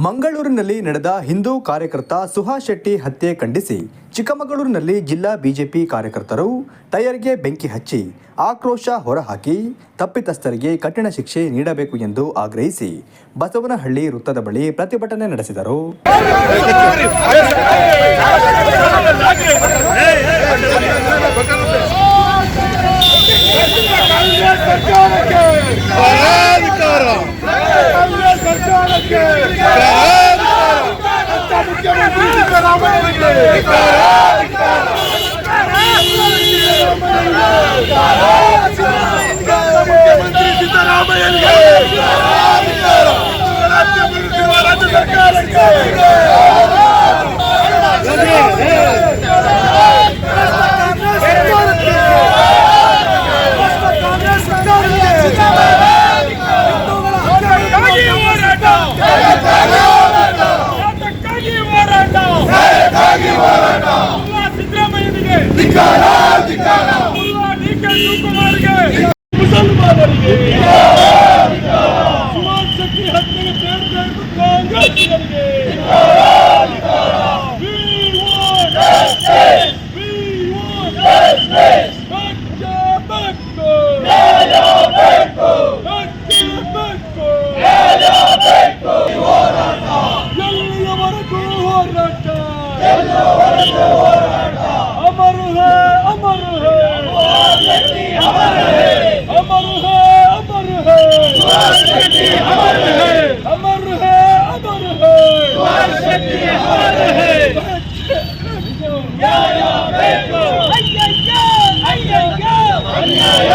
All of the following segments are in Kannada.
ಮಂಗಳೂರಿನಲ್ಲಿ ನಡೆದ ಹಿಂದೂ ಕಾರ್ಯಕರ್ತ ಸುಹಾಸ್ ಶೆಟ್ಟಿ ಹತ್ಯೆ ಖಂಡಿಸಿ ಚಿಕ್ಕಮಗಳೂರಿನಲ್ಲಿ ಜಿಲ್ಲಾ ಬಿಜೆಪಿ ಕಾರ್ಯಕರ್ತರು ಟೈರ್ಗೆ ಬೆಂಕಿ ಹಚ್ಚಿ ಆಕ್ರೋಶ ಹೊರಹಾಕಿ ತಪ್ಪಿತಸ್ಥರಿಗೆ ಕಠಿಣ ಶಿಕ್ಷೆ ನೀಡಬೇಕು ಎಂದು ಆಗ್ರಹಿಸಿ ಬಸವನಹಳ್ಳಿ ವೃತ್ತದ ಬಳಿ ಪ್ರತಿಭಟನೆ ನಡೆಸಿದರು ಕಾಂಗ್ರೆಸ್ ಸರ್ಕಾರಕ್ಕೆ ಕಾಂಗ್ರೆಸ್ ಸರ್ಕಾರಕ್ಕೆ ಅಂತ ಮುಖ್ಯಮಂತ್ರಿ ಸಿದ್ದರಾಮಯ್ಯನಿಗೆ ರಾಜ್ಯ ಸರ್ಕಾರಕ್ಕೆ ಅನ್ಯಾಯ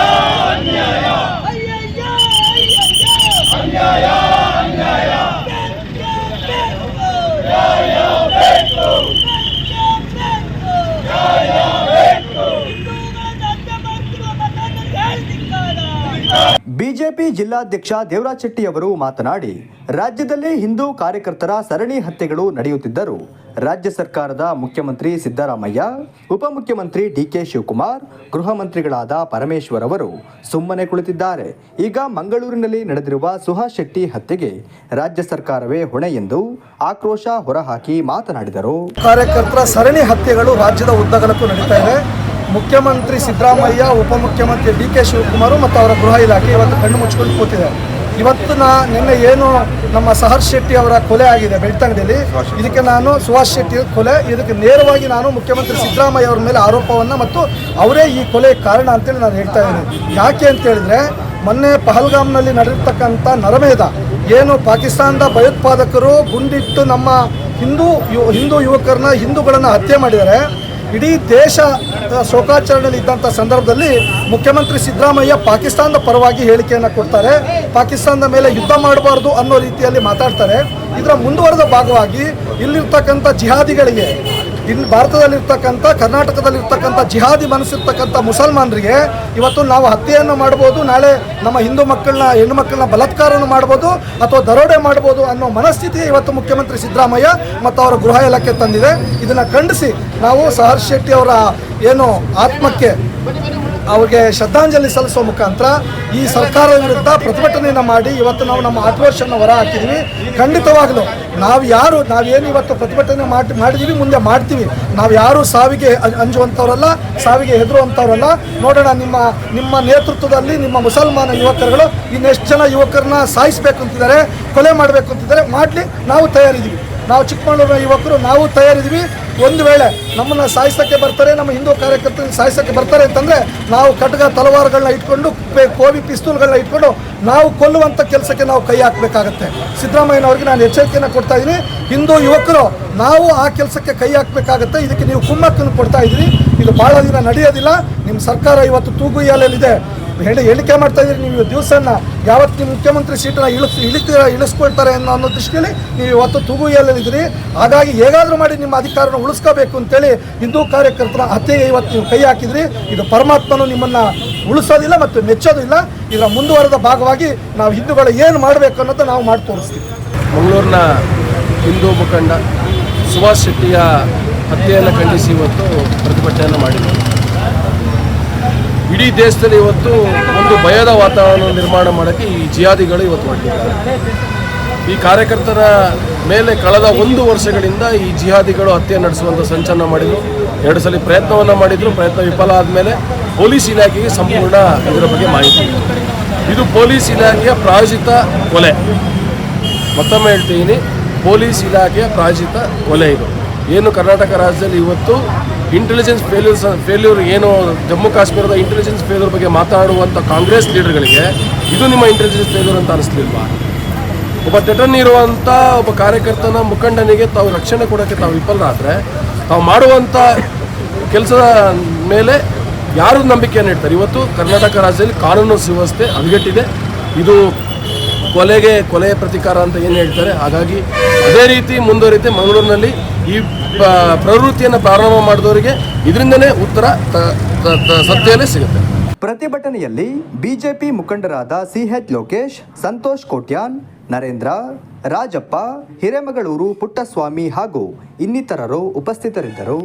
ಬಿಜೆಪಿ ಜಿಲ್ಲಾಧ್ಯಕ್ಷ ದೇವರಾಜ್ ಶೆಟ್ಟಿ ಅವರು ಮಾತನಾಡಿ, ರಾಜ್ಯದಲ್ಲಿ ಹಿಂದೂ ಕಾರ್ಯಕರ್ತರ ಸರಣಿ ಹತ್ಯೆಗಳು ನಡೆಯುತ್ತಿದ್ದರೂ, ರಾಜ್ಯ ಸರ್ಕಾರದ ಮುಖ್ಯಮಂತ್ರಿ ಸಿದ್ದರಾಮಯ್ಯ, ಉಪಮುಖ್ಯಮಂತ್ರಿ ಡಿಕೆ ಶಿವಕುಮಾರ್, ಗೃಹ ಮಂತ್ರಿಗಳಾದ ಪರಮೇಶ್ವರ್ ಅವರು ಸುಮ್ಮನೆ ಕುಳಿತಿದ್ದಾರೆ. ಈಗ ಮಂಗಳೂರಿನಲ್ಲಿ ನಡೆದಿರುವ ಸುಹಾಸ್ ಶೆಟ್ಟಿ ಹತ್ಯೆಗೆ ರಾಜ್ಯ ಸರ್ಕಾರವೇ ಹೊಣೆ ಎಂದು ಆಕ್ರೋಶ ಹೊರಹಾಕಿ ಮಾತನಾಡಿದರು. ಕಾರ್ಯಕರ್ತರ ಸರಣಿ ಹತ್ಯೆಗಳು ರಾಜ್ಯದ ಉದ್ದಗಲಕ್ಕೂ ನಡೀತಾ ಇದೆ. ಮುಖ್ಯಮಂತ್ರಿ ಸಿದ್ದರಾಮಯ್ಯ, ಉಪಮುಖ್ಯಮಂತ್ರಿ ಡಿ ಕೆ ಶಿವಕುಮಾರ್ ಮತ್ತು ಅವರ ಗೃಹ ಇಲಾಖೆ ಇವತ್ತು ಕಣ್ಣು ಮುಚ್ಕೊಂಡು ಕೂತಿದೆ. ಇವತ್ತು ನಾ ನಿನ್ನೆ ಏನು ನಮ್ಮ ಸಹರ್ಷ್ ಶೆಟ್ಟಿ ಅವರ ಕೊಲೆ ಆಗಿದೆ ಬೆಳ್ತಂಗದಲ್ಲಿ ಇದಕ್ಕೆ ನಾನು ಸುಭಾಷ್ ಶೆಟ್ಟಿ ಕೊಲೆ, ಇದಕ್ಕೆ ನೇರವಾಗಿ ನಾನು ಮುಖ್ಯಮಂತ್ರಿ ಸಿದ್ದರಾಮಯ್ಯ ಅವರ ಮೇಲೆ ಆರೋಪವನ್ನು ಮತ್ತು ಅವರೇ ಈ ಕೊಲೆ ಕಾರಣ ಅಂತೇಳಿ ನಾನು ಹೇಳ್ತಾ ಇದ್ದೀನಿ. ಯಾಕೆ ಅಂತ ಹೇಳಿದ್ರೆ, ಮೊನ್ನೆ ಪಹಲ್ಗಾಮ್ನಲ್ಲಿ ನಡೆದಿರ್ತಕ್ಕಂಥ ನರಮೇಧ, ಏನು ಪಾಕಿಸ್ತಾನದ ಭಯೋತ್ಪಾದಕರು ಗುಂಡಿಟ್ಟು ನಮ್ಮ ಹಿಂದೂ ಯು, ಹಿಂದೂ ಯುವಕರನ್ನ, ಹಿಂದೂಗಳನ್ನು ಹತ್ಯೆ ಮಾಡಿದ್ದಾರೆ. ಇಡೀ ದೇಶ ಶೋಕಾಚರಣೆಯಲ್ಲಿ ಇದ್ದಂಥ ಸಂದರ್ಭದಲ್ಲಿ ಮುಖ್ಯಮಂತ್ರಿ ಸಿದ್ದರಾಮಯ್ಯ ಪಾಕಿಸ್ತಾನದ ಪರವಾಗಿ ಹೇಳಿಕೆಯನ್ನು ಕೊಡ್ತಾರೆ. ಪಾಕಿಸ್ತಾನದ ಮೇಲೆ ಯುದ್ಧ ಮಾಡಬಾರ್ದು ಅನ್ನೋ ರೀತಿಯಲ್ಲಿ ಮಾತಾಡ್ತಾರೆ. ಇದರ ಮುಂದುವರೆದ ಭಾಗವಾಗಿ ಇಲ್ಲಿರ್ತಕ್ಕಂಥ ಜಿಹಾದಿಗಳಿಗೆ ಇಲ್ಲಿ ಭಾರತದಲ್ಲಿರ್ತಕ್ಕಂಥ, ಕರ್ನಾಟಕದಲ್ಲಿರ್ತಕ್ಕಂಥ, ಜಿಹಾದಿ ಮನಸ್ಸಿರ್ತಕ್ಕಂಥ ಮುಸಲ್ಮಾನರಿಗೆ ಇವತ್ತು ನಾವು ಹತ್ಯೆಯನ್ನು ಮಾಡ್ಬೋದು, ನಾಳೆ ನಮ್ಮ ಹಿಂದೂ ಮಕ್ಕಳನ್ನ, ಹೆಣ್ಣು ಮಕ್ಕಳನ್ನ ಬಲತ್ಕಾರವನ್ನು ಮಾಡ್ಬೋದು ಅಥವಾ ದರೋಡೆ ಮಾಡ್ಬೋದು ಅನ್ನೋ ಮನಸ್ಥಿತಿ ಇವತ್ತು ಮುಖ್ಯಮಂತ್ರಿ ಸಿದ್ದರಾಮಯ್ಯ ಮತ್ತು ಅವರ ಗೃಹ ಇಲಾಖೆ ತಂದಿದೆ. ಇದನ್ನು ಖಂಡಿಸಿ ನಾವು ಸಹರ್ ಶೆಟ್ಟಿ ಅವರ ಏನು ಆತ್ಮಕ್ಕೆ ಅವ್ರಿಗೆ ಶ್ರದ್ಧಾಂಜಲಿ ಸಲ್ಲಿಸುವ ಮುಖಾಂತರ ಈ ಸರ್ಕಾರ ವಿರುದ್ಧ ಪ್ರತಿಭಟನೆಯನ್ನು ಮಾಡಿ ಇವತ್ತು ನಾವು ನಮ್ಮ ಆಕ್ರೋಶವನ್ನು ಹೊರ ಹಾಕಿದ್ದೀವಿ ಖಂಡಿತವಾಗಲೂ ನಾವು ಯಾರು ನಾವೇನು ಇವತ್ತು ಪ್ರತಿಭಟನೆ ಮಾಡಿ ಮಾಡಿದ್ದೀವಿ ಮುಂದೆ ಮಾಡ್ತೀವಿ. ನಾವು ಯಾರು ಸಾವಿಗೆ ಅಂಜುವಂಥವ್ರಲ್ಲ ಸಾವಿಗೆ ಹೆದರುವಂಥವ್ರಲ್ಲ ನೋಡೋಣ ನಿಮ್ಮ ನಿಮ್ಮ ನೇತೃತ್ವದಲ್ಲಿ ನಿಮ್ಮ ಮುಸಲ್ಮಾನ ಯುವಕರುಗಳು ಇನ್ನೆಷ್ಟು ಜನ ಯುವಕರನ್ನ ಸಾಯಿಸಬೇಕು ಅಂತಿದ್ದಾರೆ, ಕೊಲೆ ಮಾಡಬೇಕು ಅಂತಿದ್ದಾರೆ, ಮಾಡಲಿ, ನಾವು ತಯಾರಿದ್ದೀವಿ. ನಾವು ಚಿಕ್ಕಮಗಳೂರಿನ ಯುವಕರು, ನಾವು ತಯಾರಿದ್ವಿ ಒಂದು ವೇಳೆ ನಮ್ಮನ್ನು ಸಾಯಿಸೋಕ್ಕೆ ಬರ್ತಾರೆ, ನಮ್ಮ ಹಿಂದೂ ಕಾರ್ಯಕರ್ತರು ಸಾಯಿಸೋಕ್ಕೆ ಬರ್ತಾರೆ ಅಂತಂದರೆ ನಾವು ಕಟ್ಗ ತಲವಾರುಗಳನ್ನ ಇಟ್ಕೊಂಡು ಕೋವಿ ಪಿಸ್ತೂಲ್ಗಳನ್ನ ಇಟ್ಕೊಂಡು ನಾವು ಕೊಲ್ಲುವಂಥ ಕೆಲಸಕ್ಕೆ ನಾವು ಕೈ ಹಾಕಬೇಕಾಗತ್ತೆ. ಸಿದ್ದರಾಮಯ್ಯನವ್ರಿಗೆ ನಾನು ಎಚ್ಚರಿಕೆಯನ್ನು ಕೊಡ್ತಾ ಇದ್ದೀನಿ. ಹಿಂದೂ ಯುವಕರು, ನಾವು ಆ ಕೆಲಸಕ್ಕೆ ಕೈ ಹಾಕಬೇಕಾಗತ್ತೆ. ಇದಕ್ಕೆ ನೀವು ಕುಮ್ಮಕ್ಕನ್ನು ಕೊಡ್ತಾ ಇದ್ದೀರಿ. ಇದು ಭಾಳ ದಿನ ನಡೆಯೋದಿಲ್ಲ. ನಿಮ್ಮ ಸರ್ಕಾರ ಇವತ್ತು ತೂಗುಯ್ಯಾಲಲ್ಲಿದೆ ಹೇಳಿ ಹೇಳಿಕೆ ಮಾಡ್ತಾ ಇದ್ದೀರಿ ನೀವು ದಿವಸನ. ಯಾವತ್ತು ನೀವು ಮುಖ್ಯಮಂತ್ರಿ ಸೀಟನ್ನ ಇಳಿಸ್ ಇಳಿತೀರ ಇಳಿಸ್ಕೊಳ್ತಾರೆ ಅನ್ನೋ ಅನ್ನೋ ದೃಷ್ಟಿಯಲ್ಲಿ ನೀವು ಇವತ್ತು ತುಗುಯಲ್ಲಿದ್ದೀರಿ ಹಾಗಾಗಿ ಹೇಗಾದರೂ ಮಾಡಿ ನಿಮ್ಮ ಅಧಿಕಾರನ ಉಳಿಸ್ಕೋಬೇಕು ಅಂತೇಳಿ ಹಿಂದೂ ಕಾರ್ಯಕರ್ತರ ಹತ್ಯೆಗೆ ಇವತ್ತು ನೀವು ಕೈ ಹಾಕಿದ್ರಿ. ಇದು ಪರಮಾತ್ಮನು ನಿಮ್ಮನ್ನು ಉಳಿಸೋದಿಲ್ಲ ಮತ್ತು ಮೆಚ್ಚೋದಿಲ್ಲ. ಇದರ ಮುಂದುವರೆದ ಭಾಗವಾಗಿ ನಾವು ಹಿಂದೂಗಳು ಏನು ಮಾಡಬೇಕು ಅನ್ನೋದು ನಾವು ಮಾಡಿ ತೋರಿಸ್ತೀವಿ. ಮಂಗಳೂರಿನ ಹಿಂದೂ ಮುಖಂಡ ಸುಭಾಷ್ ಶೆಟ್ಟಿಯ ಹತ್ಯೆಯನ್ನು ಖಂಡಿಸಿ ಇವತ್ತು ಪ್ರತಿಭಟನೆಯನ್ನು ಮಾಡಿದರು. ಇಡೀ ದೇಶದಲ್ಲಿ ಇವತ್ತು ಒಂದು ಭಯದ ವಾತಾವರಣ ನಿರ್ಮಾಣ ಮಾಡೋಕ್ಕೆ ಈ ಜಿಹಾದಿಗಳು ಇವತ್ತು ಮಾಡಿದ್ದಾರೆ ಈ ಕಾರ್ಯಕರ್ತರ ಮೇಲೆ ಕಳೆದ ಒಂದು ವರ್ಷಗಳಿಂದ ಈ ಜಿಹಾದಿಗಳು ಹತ್ಯೆ ನಡೆಸುವಂಥ ಸಂಚಲನ ಮಾಡಿದರು. ಎರಡು ಸಲ ಪ್ರಯತ್ನವನ್ನು ಮಾಡಿದರು. ಪ್ರಯತ್ನ ವಿಫಲ ಆದಮೇಲೆ ಪೊಲೀಸ್ ಇಲಾಖೆಗೆ ಸಂಪೂರ್ಣ ಇದರ ಬಗ್ಗೆ ಮಾಹಿತಿ. ಇದು ಪೊಲೀಸ್ ಇಲಾಖೆಯ ಪ್ರಾಯೋಜಿತ ಕೊಲೆ. ಮತ್ತೊಮ್ಮೆ ಹೇಳ್ತೀನಿ, ಪೊಲೀಸ್ ಇಲಾಖೆಯ ಪ್ರಾಯೋಜಿತ ಕೊಲೆ ಇದು. ಏನು ಕರ್ನಾಟಕ ರಾಜ್ಯದಲ್ಲಿ ಇವತ್ತು ಇಂಟೆಲಿಜೆನ್ಸ್ ಫೇಲ್ಯೂರ್ ಫೇಲ್ಯೂರ್ ಏನು, ಜಮ್ಮು ಕಾಶ್ಮೀರದ ಇಂಟೆಲಿಜೆನ್ಸ್ ಫೇಲ್ಯೂರ್ ಬಗ್ಗೆ ಮಾತಾಡುವಂಥ ಕಾಂಗ್ರೆಸ್ ಲೀಡರ್ಗಳಿಗೆ ಇದು ನಿಮ್ಮ ಇಂಟೆಲಿಜೆನ್ಸ್ ಫೇಲ್ಯೂರ್ ಅಂತ ಅನಿಸ್ಲಿಲ್ವಾ? ಒಬ್ಬ ತೆಟನ್ ಇರುವಂಥ ಒಬ್ಬ ಕಾರ್ಯಕರ್ತನ ಮುಖಂಡನಿಗೆ ತಾವು ರಕ್ಷಣೆ ಕೊಡೋಕ್ಕೆ ತಾವು ವಿಫಲರಾದರೆ ತಾವು ಮಾಡುವಂಥ ಕೆಲಸದ ಮೇಲೆ ಯಾರು ನಂಬಿಕೆಯನ್ನು ಇಡ್ತಾರೆ? ಇವತ್ತು ಕರ್ನಾಟಕ ರಾಜ್ಯದಲ್ಲಿ ಕಾನೂನು ಸುವ್ಯವಸ್ಥೆ ಹದಗೆಟ್ಟಿದೆ ಇದು ಕೊಲೆಗೆ, ಕೊಲೆಯ ಪ್ರತಿಕಾರ ಅಂತ ಏನು ಹೇಳ್ತಾರೆ? ಹಾಗಾಗಿ ಅದೇ ರೀತಿ ಮುಂದುವರಿತೆ ಮಂಗಳೂರಿನಲ್ಲಿ ಈ ಪ್ರವೃತ್ತಿಯನ್ನು ಪ್ರಾರಂಭ ಮಾಡಿದವರಿಗೆ ಇದರಿಂದನೇ ಉತ್ತರ ಸತ್ಯಲ್ಲೇ ಸಿಗುತ್ತೆ. ಪ್ರತಿಭಟನೆಯಲ್ಲಿ ಬಿಜೆಪಿ ಮುಖಂಡರಾದ ಸಿಎಚ್ ಲೋಕೇಶ್, ಸಂತೋಷ್ ಕೋಟ್ಯಾನ್, ನರೇಂದ್ರ, ರಾಜಪ್ಪ, ಹಿರೇಮಗಳೂರು ಪುಟ್ಟಸ್ವಾಮಿ ಹಾಗೂ ಇನ್ನಿತರರು ಉಪಸ್ಥಿತರಿದ್ದರು.